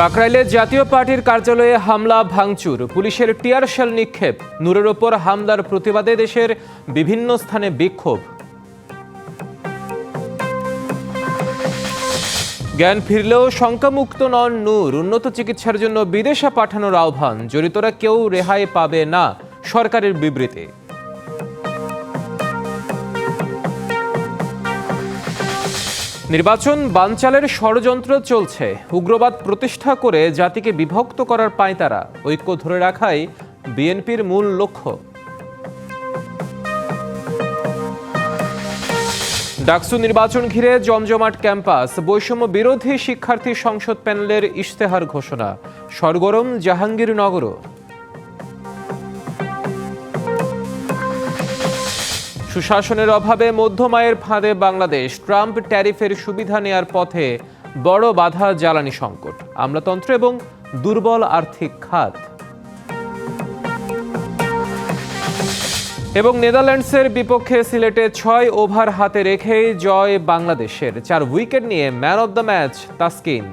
কাকরাইলে জাতীয় পার্টির কার্যালয়ে হামলা, ভাঙচুর। পুলিশের টিয়ার শেল নিক্ষেপ। নূরের ওপর হামলার প্রতিবাদে দেশের বিভিন্ন স্থানে বিক্ষোভ। জ্ঞান ফিরলেও শঙ্কামুক্ত নন নূর। উন্নত চিকিৎসার জন্য বিদেশে পাঠানোর আহ্বান। জড়িতরা কেউ রেহাই পাবে না সরকারের বিবৃতি। নির্বাচন বানচালের ষড়যন্ত্র চলছে। উগ্রবাদ প্রতিষ্ঠা করে জাতিকে বিভক্ত করার পায় তারা ঐক্য ধরে রাখাই বিএনপির মূল লক্ষ্য। ডাকসু নির্বাচন ঘিরে জমজমাট ক্যাম্পাস। বৈষম্য বিরোধী শিক্ষার্থী সংসদ প্যানেলের ইশতেহার ঘোষণা। সরগরম জাহাঙ্গীরনগরও। সুশাসনের অভাবে মধ্যমায়ের ফাঁদে বাংলাদেশ। ট্রাম্প ট্যারিফের সুবিধা নেয়ার পথে বড় বাধা জ্বালানি সংকট। আমলাতন্ত্র এবং দুর্বল আর্থিক খাত। এবং নেদারল্যান্ডসের বিপক্ষে সিলেটে ছয় ওভার হাতে রেখেই জয় বাংলাদেশের। চার উইকেট নিয়ে man of the match Taskin.